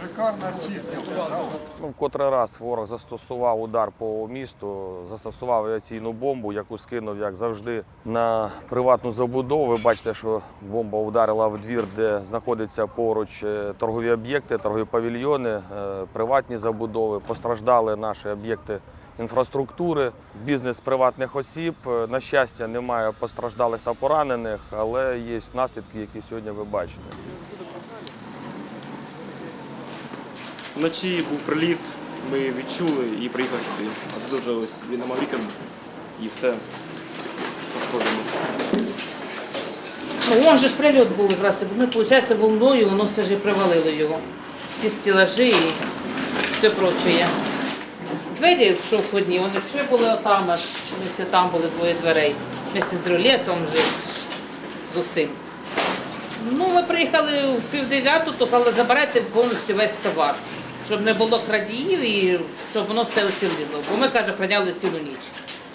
шикарно? Ну, в котрий раз ворог застосував удар по місту, застосував авіаційну бомбу, яку скинув, як завжди, на приватну забудову. Ви бачите, що бомба ударила в двір, де знаходяться поруч е, торгові об'єкти, торгові павільйони, е, приватні забудови. Постраждали наші об'єкти інфраструктури, бізнес приватних осіб. Е, На щастя, немає постраждалих та поранених, але є наслідки, які сьогодні ви бачите. Вночі був приліт, ми відчули і приїхали сюди. А тут вже ось він намав вікон і все пошкоджено. Ну, он же ж прильот був якраз. Ми, виходить, волною, воно все ж привалило його. Всі стілажі і все прочее. Двері, що входні, вони ще були отам, аж вони всі там були двоє дверей. Вместе з рулетом же, з усім. Ну, ми приїхали в півдев'яту, то але забирайте повністю весь товар, щоб не було крадіїв і щоб воно все оцілило. Бо ми, каже, охраняли цілу ніч.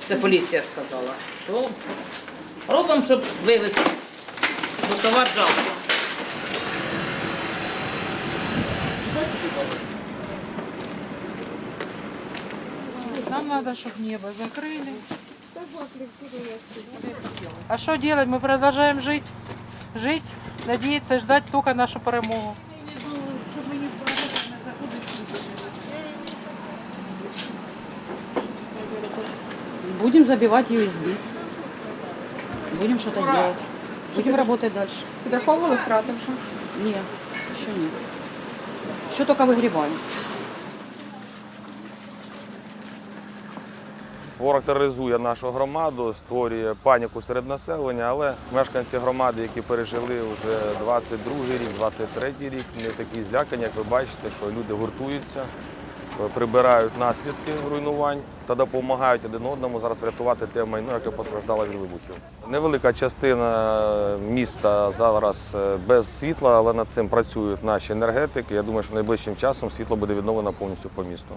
Це поліція сказала. То робимо, щоб вивезти. Бо товар жалко. Нам надо, чтобы небо закрыли. А что делать? Мы продолжаем жить, жить, надеяться, ждать только нашу перемогу. Будем забивать USB. Будем что-то делать. Будем работать дальше. Підраховували втрати вже? Нет, еще нет. Еще только выгребаем. Ворог тероризує нашу громаду, створює паніку серед населення, але мешканці громади, які пережили вже 22 рік, 23 рік, не такі злякані, як ви бачите, що люди гуртуються, прибирають наслідки руйнувань та допомагають один одному зараз врятувати те майно, яке постраждало від вибухів. Невелика частина міста зараз е, без світла, але над цим працюють наші енергетики. Я думаю, що найближчим часом світло буде відновлено повністю по місту.